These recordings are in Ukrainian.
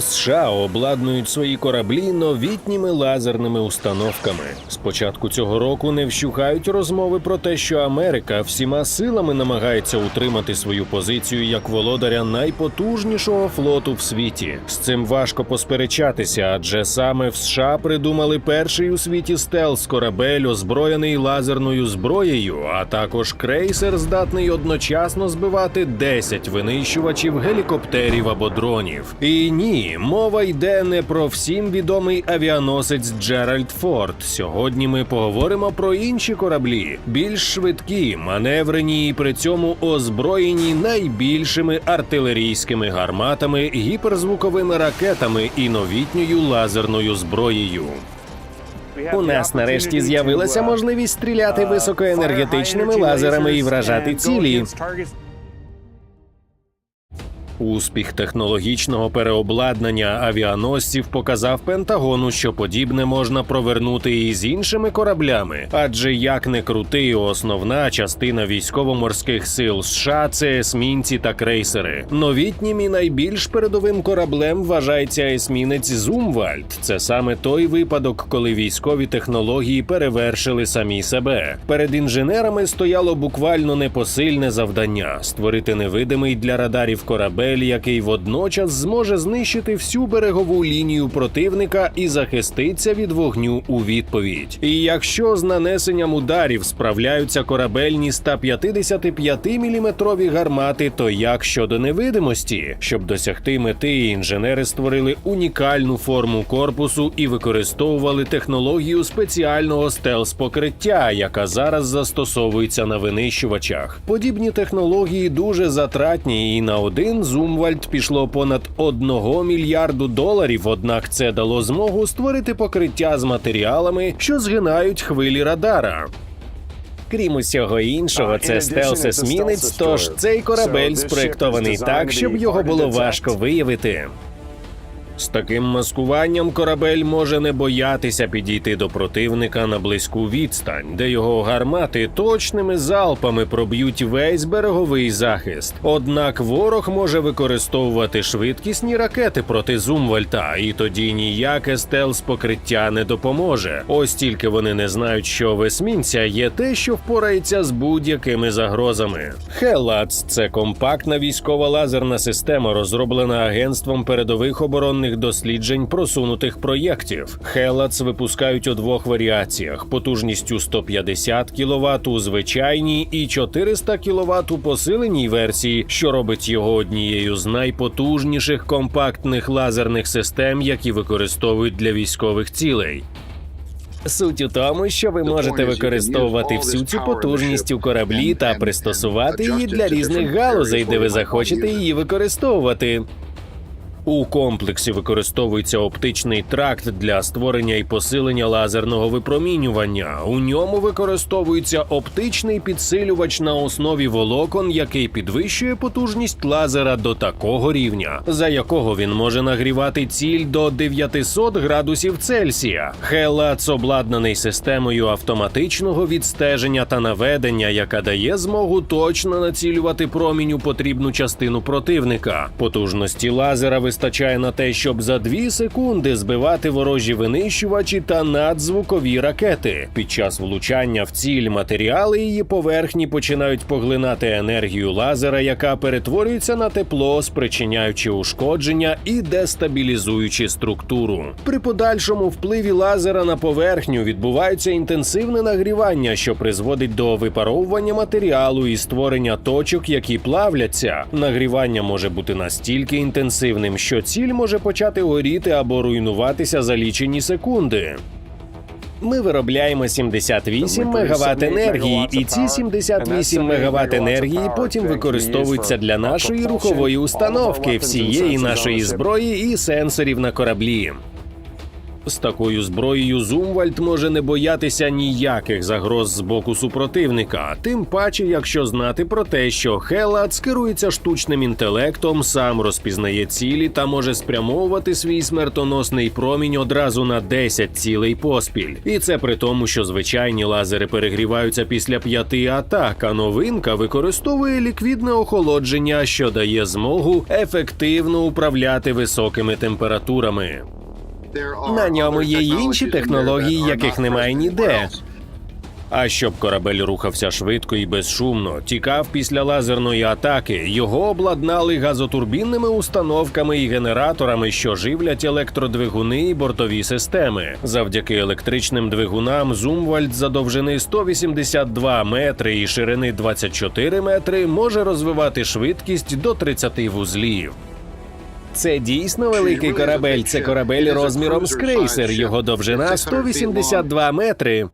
США обладнують свої кораблі новітніми лазерними установками. З початку цього року не вщухають розмови про те, що Америка всіма силами намагається утримати свою позицію як володаря найпотужнішого флоту в світі. З цим важко посперечатися, адже саме в США придумали перший у світі стелс корабель, озброєний лазерною зброєю, а також крейсер, здатний одночасно збивати 10 винищувачів, гелікоптерів або дронів. І ні, мова йде не про всім відомий авіаносець Джеральд Форд. Сьогодні ми поговоримо про інші кораблі, більш швидкі, маневрені і при цьому озброєні найбільшими артилерійськими гарматами, гіперзвуковими ракетами і новітньою лазерною зброєю. У нас нарешті з'явилася можливість стріляти високоенергетичними лазерами і вражати цілі. Успіх технологічного переобладнання авіаносців показав Пентагону, що подібне можна провернути і з іншими кораблями. Адже як не крути, основна частина військово-морських сил США це есмінці та крейсери. Новітнім і найбільш передовим кораблем вважається есмінець Зумвальд. Це саме той випадок, коли військові технології перевершили самі себе. Перед інженерами стояло буквально непосильне завдання створити невидимий для радарів корабель, який водночас зможе знищити всю берегову лінію противника і захиститься від вогню у відповідь. І якщо з нанесенням ударів справляються корабельні 155-мм гармати, то як щодо невидимості, щоб досягти мети, інженери створили унікальну форму корпусу і використовували технологію спеціального стелс-покриття, яка зараз застосовується на винищувачах. Подібні технології дуже затратні, і на один Зумвальд пішло понад 1 мільярду доларів. Однак це дало змогу створити покриття з матеріалами, що згинають хвилі радара. Крім усього іншого, це стелс есмінець, тож цей корабель спроєктований так, щоб його було важко виявити. З таким маскуванням корабель може не боятися підійти до противника на близьку відстань, де його гармати точними залпами проб'ють весь береговий захист. Однак ворог може використовувати швидкісні ракети проти Зумвальта, і тоді ніяке стелс покриття не допоможе. Ось тільки вони не знають, що в есмінця є те, що впорається з будь-якими загрозами. Хелац це компактна військова лазерна система, розроблена агентством передових оборонних досліджень просунутих проєктів. Хелац випускають у двох варіаціях: потужністю 150 кВт у звичайній і 400 кВт у посиленій версії, що робить його однією з найпотужніших компактних лазерних систем, які використовують для військових цілей. Суть у тому, що ви можете використовувати всю цю потужність у кораблі та пристосувати її для різних галузей, де ви захочете її використовувати. У комплексі використовується оптичний тракт для створення і посилення лазерного випромінювання. У ньому використовується оптичний підсилювач на основі волокон, який підвищує потужність лазера до такого рівня, за якого він може нагрівати ціль до 900 градусів Цельсія. Хелац обладнаний системою автоматичного відстеження та наведення, яка дає змогу точно націлювати промінь у потрібну частину противника. Потужності лазера вистачає на те, щоб за 2 секунди збивати ворожі винищувачі та надзвукові ракети. Під час влучання в ціль матеріали її поверхні починають поглинати енергію лазера, яка перетворюється на тепло, спричиняючи ушкодження і дестабілізуючи структуру. При подальшому впливі лазера на поверхню відбувається інтенсивне нагрівання, що призводить до випаровування матеріалу і створення точок, які плавляться. Нагрівання може бути настільки інтенсивним, що ціль може почати горіти або руйнуватися за лічені секунди. Ми виробляємо 78 МВт енергії, і ці 78 МВт енергії потім використовуються для нашої рухової установки, всієї нашої зброї і сенсорів на кораблі. З такою зброєю Зумвальд може не боятися ніяких загроз з боку супротивника, тим паче, якщо знати про те, що Хелат керується штучним інтелектом, сам розпізнає цілі та може спрямовувати свій смертоносний промінь одразу на 10 цілей поспіль. І це при тому, що звичайні лазери перегріваються після п'яти атак, а новинка використовує ліквідне охолодження, що дає змогу ефективно управляти високими температурами. На ньому є й інші технології, яких немає ніде. А щоб корабель рухався швидко і безшумно, тікав після лазерної атаки, його обладнали газотурбінними установками і генераторами, що живлять електродвигуни і бортові системи. Завдяки електричним двигунам Зумвальд за довжини 182 метри і ширини 24 метри може розвивати швидкість до 30 вузлів. Це дійсно великий корабель. Це корабель розміром з крейсер. Його довжина 182 метри.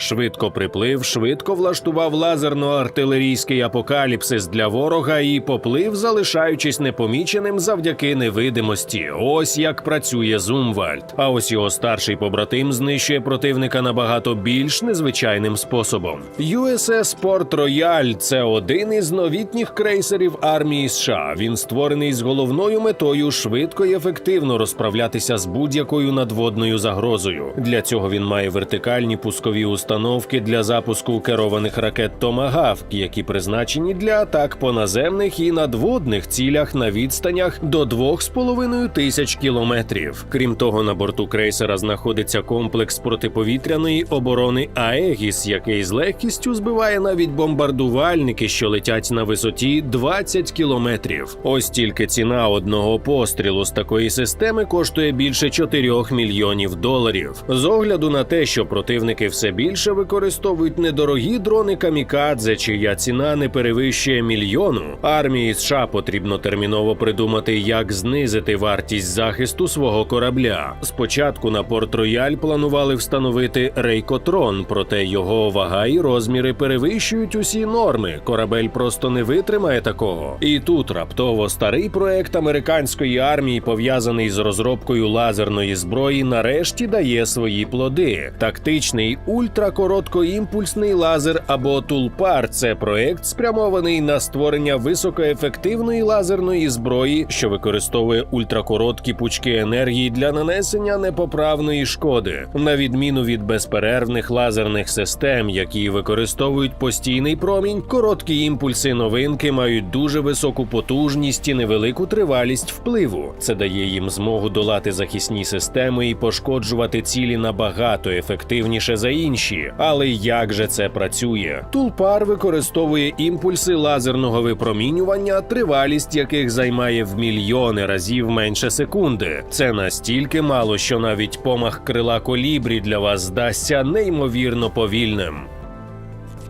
Швидко приплив, швидко влаштував лазерно-артилерійський апокаліпсис для ворога і поплив, залишаючись непоміченим завдяки невидимості. Ось як працює Зумвальд. А ось його старший побратим знищує противника набагато більш незвичайним способом. USS Порт Рояль це один із новітніх крейсерів армії США. Він створений з головною метою швидко і ефективно розправлятися з будь-якою надводною загрозою. Для цього він має вертикальні пускові установки для запуску керованих ракет Томагавк, які призначені для атак по наземних і надводних цілях на відстанях до 2,5 тисяч кілометрів. Крім того, на борту крейсера знаходиться комплекс протиповітряної оборони Аегіс, який з легкістю збиває навіть бомбардувальники, що летять на висоті 20 кілометрів. Ось тільки ціна одного пострілу з такої системи коштує більше 4 мільйонів доларів. З огляду на те, що противники все більше використовують недорогі дрони камікадзе, чия ціна не перевищує мільйону. Армії США потрібно терміново придумати, як знизити вартість захисту свого корабля. Спочатку на порт Рояль планували встановити рейкотрон, проте його вага і розміри перевищують усі норми. Корабель просто не витримає такого. І тут раптово старий проект американської армії, пов'язаний з розробкою лазерної зброї, нарешті дає свої плоди. Тактичний ультракороткоімпульсний лазер або тулпар це проект, спрямований на створення високоефективної лазерної зброї, що використовує ультракороткі пучки енергії для нанесення непоправної шкоди, на відміну від безперервних лазерних систем, які використовують постійний промінь. Короткі імпульси новинки мають дуже високу потужність і невелику тривалість впливу. Це дає їм змогу долати захисні системи і пошкоджувати цілі набагато ефективніше за інші. Але як же це працює? Тулпар використовує імпульси лазерного випромінювання, тривалість яких займає в мільйони разів менше секунди. Це настільки мало, що навіть помах крила колібрі для вас здасться неймовірно повільним.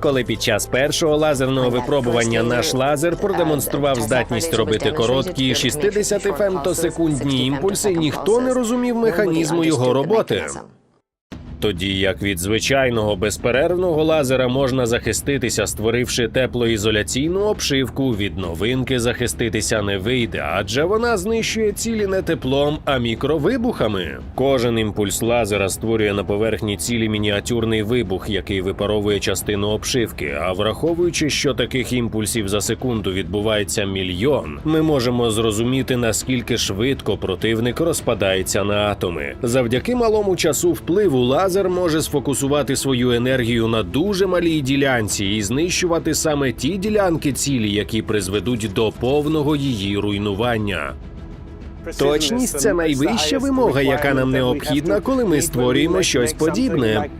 Коли під час першого лазерного випробування наш лазер продемонстрував здатність робити короткі 60 фемтосекундні імпульси, ніхто не розумів механізму його роботи. Тоді як від звичайного безперервного лазера можна захиститися, створивши теплоізоляційну обшивку, від новинки захиститися не вийде, адже вона знищує цілі не теплом, а мікровибухами. Кожен імпульс лазера створює на поверхні цілі мініатюрний вибух, який випаровує частину обшивки. А враховуючи, що таких імпульсів за секунду відбувається мільйон, ми можемо зрозуміти наскільки швидко противник розпадається на атоми. Завдяки малому часу впливу лазер може сфокусувати свою енергію на дуже малій ділянці і знищувати саме ті ділянки цілі, які призведуть до повного її руйнування. Точність це найвища вимога, яка нам необхідна, коли ми створюємо щось подібне.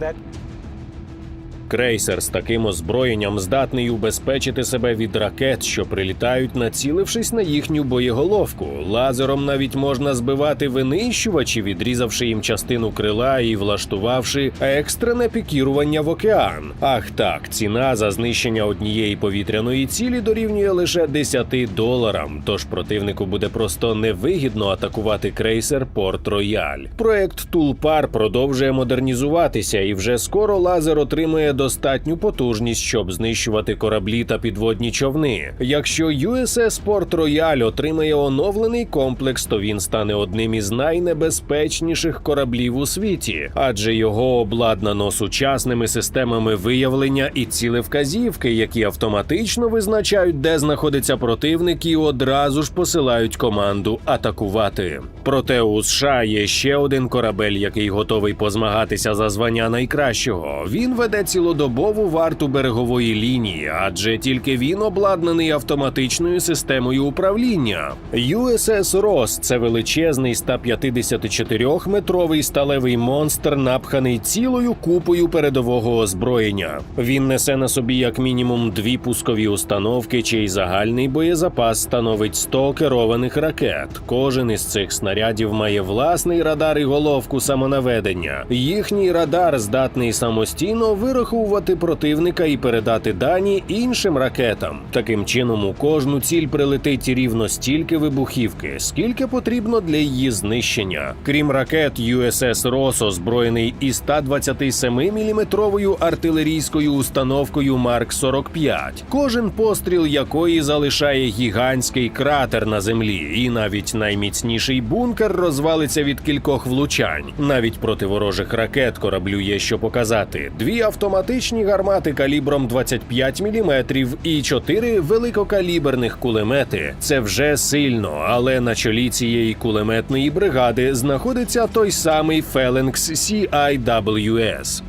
Крейсер з таким озброєнням здатний убезпечити себе від ракет, що прилітають, націлившись на їхню боєголовку. Лазером навіть можна збивати винищувачі, відрізавши їм частину крила і влаштувавши екстрене пікірування в океан. Ах так, ціна за знищення однієї повітряної цілі дорівнює лише 10 доларам. Тож противнику буде просто невигідно атакувати крейсер Порт Рояль. Проект Тулпар продовжує модернізуватися, і вже скоро лазер отримує достатню потужність, щоб знищувати кораблі та підводні човни. Якщо USS Port Royal отримає оновлений комплекс, то він стане одним із найнебезпечніших кораблів у світі, адже його обладнано сучасними системами виявлення і цілевказівки, які автоматично визначають, де знаходиться противник, і одразу ж посилають команду атакувати. Проте у США є ще один корабель, який готовий позмагатися за звання найкращого. Він веде цілодобову варту берегової лінії, адже тільки він обладнаний автоматичною системою управління. USS Ross – це величезний 154-метровий сталевий монстр, напханий цілою купою передового озброєння. Він несе на собі як мінімум дві пускові установки, чий загальний боєзапас становить 100 керованих ракет. Кожен із цих снарядів має власний радар і головку самонаведення. Їхній радар здатний самостійно вираховувати противника і передати дані іншим ракетам. Таким чином, у кожну ціль прилетить рівно стільки вибухівки, скільки потрібно для її знищення. Крім ракет, USS Ross озброєний і 127-мм артилерійською установкою Марк 45 кожен постріл якої залишає гігантський кратер на землі, і навіть найміцніший бункер розвалиться від кількох влучань. Навіть проти ворожих ракет кораблю є що показати: дві автоматичні гармати калібром 25 мм і чотири великокаліберних кулемети. Це вже сильно, але на чолі цієї кулеметної бригади знаходиться той самий Phalanx CIWS.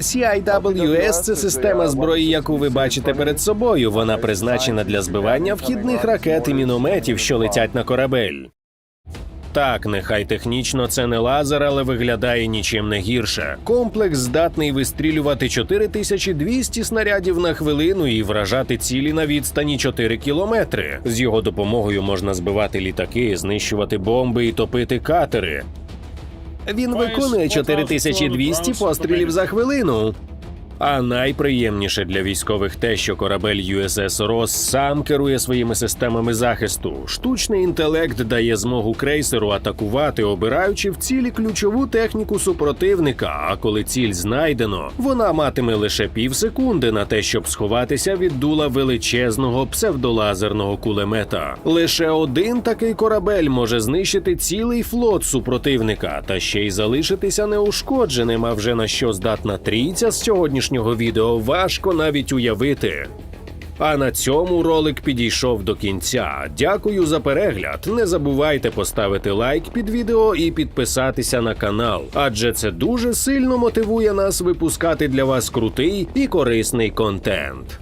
CIWS – це система зброї, яку ви бачите перед собою. Вона призначена для збивання вхідних ракет і мінометів, що летять на корабель. Так, нехай технічно це не лазер, але виглядає нічим не гірше. Комплекс здатний вистрілювати 4200 снарядів на хвилину і вражати цілі на відстані 4 кілометри. З його допомогою можна збивати літаки, знищувати бомби і топити катери. Він виконує 4200 пострілів за хвилину. А найприємніше для військових те, що корабель USS Ross сам керує своїми системами захисту. Штучний інтелект дає змогу крейсеру атакувати, обираючи в цілі ключову техніку супротивника. А коли ціль знайдено, вона матиме лише пів секунди на те, щоб сховатися від дула величезного псевдолазерного кулемета. Лише один такий корабель може знищити цілий флот супротивника та ще й залишитися неушкодженим. А вже на що здатна трійця з сьогоднішнього відео важко навіть уявити. А на цьому ролик підійшов до кінця. Дякую за перегляд. Не забувайте поставити лайк під відео і підписатися на канал, адже це дуже сильно мотивує нас випускати для вас крутий і корисний контент.